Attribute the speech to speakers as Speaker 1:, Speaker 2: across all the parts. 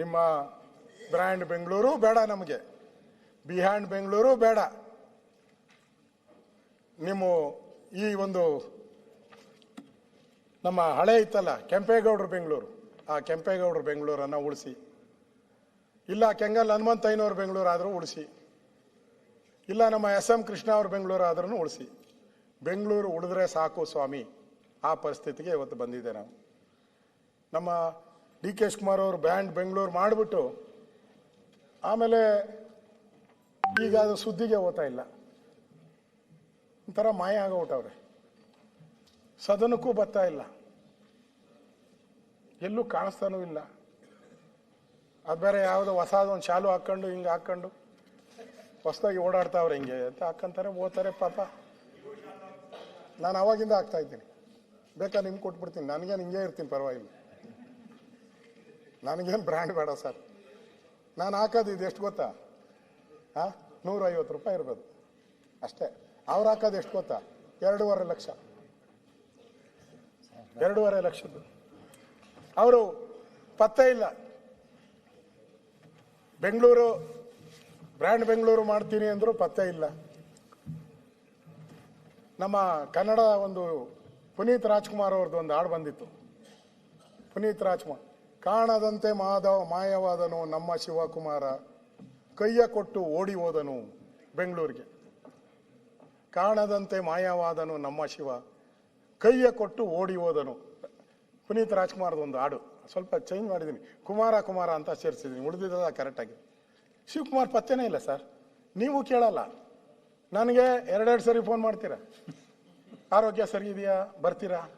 Speaker 1: ನಿಮ್ಮ ಬ್ರ್ಯಾಂಡ್ ಬೆಂಗಳೂರು ಬೇಡ ನಮಗೆ. ಬಿಹ್ಯಾಂಡ್ ಬೆಂಗಳೂರು ಬೇಡ. ನಿಮ್ಮ ಈ ಒಂದು ನಮ್ಮ ಹಳೆ ಇತ್ತಲ್ಲ ಕೆಂಪೇಗೌಡರು ಬೆಂಗಳೂರು. ಆ ಕೆಂಪೇಗೌಡರು ಬೆಂಗಳೂರನ್ನು ಉಳಿಸಿ. ಇಲ್ಲ ಕೆಂಗಲ್ ಹನುಮಂತಯ್ಯನವ್ರ ಬೆಂಗಳೂರು ಆದರೂ ಉಳಿಸಿ. ಇಲ್ಲ ನಮ್ಮ ಎಸ್ ಎಂ ಕೃಷ್ಣ ಅವ್ರ ಬೆಂಗಳೂರು ಆದ್ರೂ ಉಳಿಸಿ. ಬೆಂಗಳೂರು ಉಳಿದ್ರೆ ಸಾಕು ಸ್ವಾಮಿ. ಆ ಪರಿಸ್ಥಿತಿಗೆ ಇವತ್ತು ಬಂದಿದೆ ನಾವು. ನಮ್ಮ ಡಿ ಕೆ ಶಿವಕುಮಾರ್ ಅವರು ಬ್ಯಾಂಡ್ ಬೆಂಗಳೂರು ಮಾಡಿಬಿಟ್ಟು ಆಮೇಲೆ ಈಗ ಅದು ಸುದ್ದಿಗೆ ಓದ್ತಾ ಇಲ್ಲ. ಒಂಥರ ಮಾಯ ಆಗೋಗ್ಬಿಟ್ಟವ್ರೆ ಸದನಕ್ಕೂ ಬರ್ತಾ ಇಲ್ಲ. ಎಲ್ಲೂ ಕಾಣಿಸ್ತಾನೂ ಇಲ್ಲ. ಅದು ಬೇರೆ ಯಾವುದೋ ಹೊಸದೊಂದು ಶಾಲು ಹಾಕ್ಕೊಂಡು ಹಿಂಗೆ ಹಾಕ್ಕೊಂಡು ಹೊಸದಾಗಿ ಓಡಾಡ್ತಾವ್ರೆ ಹಿಂಗೆ ಅಂತ ಹಾಕ್ಕಂತಾರೆ ಓದ್ತಾರೆ, ಪಾಪ. ನಾನು ಅವಾಗಿಂದ ಆಗ್ತಾ ಇದ್ದೀನಿ. ಬೇಕಾ ನಿಮ್ಗೆ ಕೊಟ್ಬಿಡ್ತೀನಿ. ನನಗೇನು ಹಿಂಗೆ ಇರ್ತೀನಿ, ಪರವಾಗಿಲ್ಲ. ನನಗೇನು ಬ್ರ್ಯಾಂಡ್ ಬೇಡ ಸರ್. ನಾನು ಹಾಕೋದು ಇದು ಎಷ್ಟು ಗೊತ್ತಾ? ಹಾಂ ನೂರೈವತ್ತು ರೂಪಾಯಿ ಇರ್ಬೋದು. ಅಷ್ಟೇ. ಅವ್ರು ಹಾಕೋದು ಎಷ್ಟು ಗೊತ್ತಾ? ಎರಡೂವರೆ ಲಕ್ಷ. ಎರಡೂವರೆ ಲಕ್ಷದ್ದು. ಅವರು ಪತ್ತೆ ಇಲ್ಲ. ಬೆಂಗಳೂರು, ಬ್ರ್ಯಾಂಡ್ ಬೆಂಗಳೂರು ಮಾಡ್ತೀನಿ ಅಂದರೂ ಪತ್ತೆ ಇಲ್ಲ. ನಮ್ಮ ಕನ್ನಡ ಒಂದು ಪುನೀತ್ ರಾಜ್ಕುಮಾರ್ ಅವ್ರದ್ದು ಒಂದು ಹಾಡು ಬಂದಿತ್ತು. ಪುನೀತ್ ರಾಜ್ಕುಮಾರ್. ಕಾಣದಂತೆ ಮಾಧವ ಮಾಯವಾದನು ನಮ್ಮ ಶಿವಕುಮಾರ. ಕೈಯ ಕೊಟ್ಟು ಓಡಿ ಹೋದನು ಬೆಂಗಳೂರಿಗೆ. ಕಾಣದಂತೆ ಮಾಯವಾದನು ನಮ್ಮ ಶಿವ. ಕೈಯ ಕೊಟ್ಟು ಓಡಿ ಹೋದನು. ಪುನೀತ್ ರಾಜ್ಕುಮಾರ್ದು ಒಂದು ಹಾಡು. ಸ್ವಲ್ಪ ಚೇಂಜ್ ಮಾಡಿದ್ದೀನಿ. ಕುಮಾರ ಕುಮಾರ ಅಂತ ಸೇರಿಸಿದ್ದೀನಿ. ಉಳಿದಿದ್ದದ ಕರೆಕ್ಟಾಗಿ ಶಿವಕುಮಾರ್ ಪತ್ತೆನೇ ಇಲ್ಲ ಸರ್. ನೀವು ಕೇಳಲ್ಲ. ನನಗೆ ಎರಡೆರಡು ಸರಿ ಫೋನ್ ಮಾಡ್ತೀರಾ? ಆರೋಗ್ಯ ಸರಿ ಇದೆಯಾ? ಬರ್ತೀರಾ?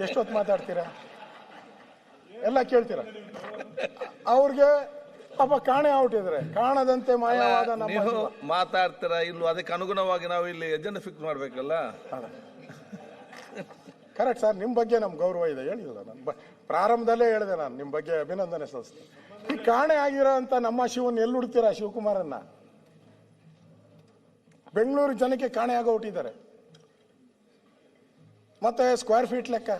Speaker 1: ಎಷ್ಟೊತ್ತು ಮಾತಾಡ್ತೀರಾ? ಎಲ್ಲ ಕೇಳ್ತೀರಾ? ಅವ್ರಿಗೆ ಪಾಪ ಕಾಣೆ ಔಟಿದ್ರೆ ಕಾಣದಂತೆ ಮಾಯವಾದ ನಮ್ಮ
Speaker 2: ನೀವು. ಮಾತಾಡ್ತೀರಾ ಇಲ್ವೋ? ಅದಕ್ಕೆ ಅನುಗುಣವಾಗಿ ನಾವು ಇಲ್ಲಿ ಎಜೆಂಡಾ ಫಿಕ್ಸ್ ಮಾಡ್ಬೇಕಲ್ಲ?
Speaker 1: ಕರೆಕ್ಟ್ ಸರ್ ನಿಮ್ಮ ಬಗ್ಗೆ ನಮ್ಗೆ ಗೌರವ ಇದೆ. ಹೇಳಿಲ್ಲ ನಾನು. ಬ- ಪ್ರಾರಂಭದಲ್ಲೇ ಹೇಳಿದೆ ನಾನು ನಿಮ್ಮ ಬಗ್ಗೆ ಅಭಿನಂದನೆ ಸಲ್ಲಿಸ್ತೀನಿ. ಈ ಕಾಣೆ ಆಗಿರೋ ಅಂತ ನಮ್ಮ ಶಿವನ್ ಎಲ್ಲಿ ಹುಡ್ತೀರಾ ಶಿವಕುಮಾರನ್ನ? ಬೆಂಗಳೂರು ಜನಕ್ಕೆ ಕಾಣೆ ಆಗೋ ಹುಟ್ಟಿದ್ದಾರೆ ಮತ್ತೆ ಸ್ಕ್ವೇರ್ ಫೀಟ್ ಲೆಕ್ಕ?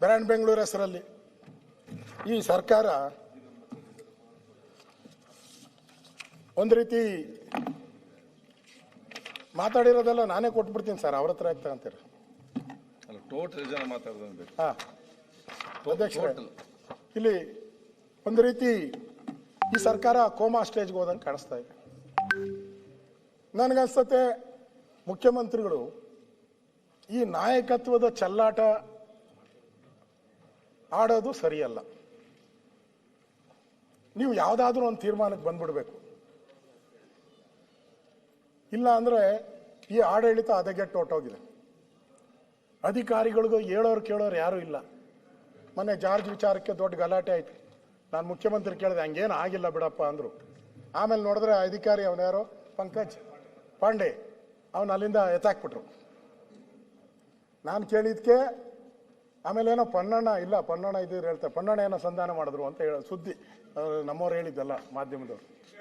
Speaker 1: ಬ್ರ್ಯಾಂಡ್ ಬೆಂಗಳೂರು ಹೆಸರಲ್ಲಿ. ಈ ಸರ್ಕಾರ ಒಂದು ರೀತಿ ಮಾತಾಡಿರೋದೆಲ್ಲ ನಾನೇ ಕೊಟ್ಬಿಡ್ತೀನಿ ಸರ್ ಅವ್ರ ಹತ್ರ
Speaker 2: ಟೋಟಲ್ ಜನ ಮಾತಾಡೋದು
Speaker 1: ಹಾ. ಇಲ್ಲಿ ಒಂದು ರೀತಿ ಈ ಸರ್ಕಾರ ಕೋಮಾ ಸ್ಟೇಜ್ಗೆ ಹೋದಂಗೆ ಕಾಣಿಸ್ತಾ ಇದೆ. ನನಗನ್ಸತ್ತೆ ಮುಖ್ಯಮಂತ್ರಿಗಳು ಈ ನಾಯಕತ್ವದ ಚೆಲ್ಲಾಟ ಆಡೋದು ಸರಿಯಲ್ಲ. ನೀವು ಯಾವುದಾದ್ರೂ ಒಂದು ತೀರ್ಮಾನಕ್ಕೆ ಬಂದ್ಬಿಡ್ಬೇಕು. ಇಲ್ಲ ಅಂದ್ರೆ ಈ ಆಡಳಿತ ಹದಗೆಟ್ಟು ಹೊರ್ಟೋಗಿದೆ ಅಧಿಕಾರಿಗಳಿಗೂ ಹೇಳೋರು ಕೇಳೋರು ಯಾರೂ ಇಲ್ಲ. ಮೊನ್ನೆ ಜಾರ್ಜ್ ವಿಚಾರಕ್ಕೆ ದೊಡ್ಡ ಗಲಾಟೆ ಆಯ್ತು. ನಾನು ಮುಖ್ಯಮಂತ್ರಿ ಕೇಳಿದೆ, ಹಂಗೇನು ಆಗಿಲ್ಲ ಬಿಡಪ್ಪ ಅಂದರು. ಆಮೇಲೆ ನೋಡಿದ್ರೆ ಅಧಿಕಾರಿ ಅವನ್ಯಾರೋ ಪಂಕಜ್ ಪಾಂಡೆ. ಅವನು ಅಲ್ಲಿಂದ ಎತ್ತಾಕ್ಬಿಟ್ರು. ನಾನು ಕೇಳಿದ್ಕೆ ಆಮೇಲೆ ಏನೋ ಪನ್ನಣ್ಣ, ಇಲ್ಲ ಪನ್ನಣ್ಣ ಇದ್ದೀರಿ ಹೇಳ್ತಾರೆ, ಪನ್ನಣ್ಣ ಏನೋ ಸಂಧಾನ ಮಾಡಿದ್ರು ಅಂತ ಹೇಳ, ಸುದ್ದಿ. ನಮ್ಮವ್ರು ಹೇಳಿದ್ದಲ್ಲ ಮಾಧ್ಯಮದವ್ರು.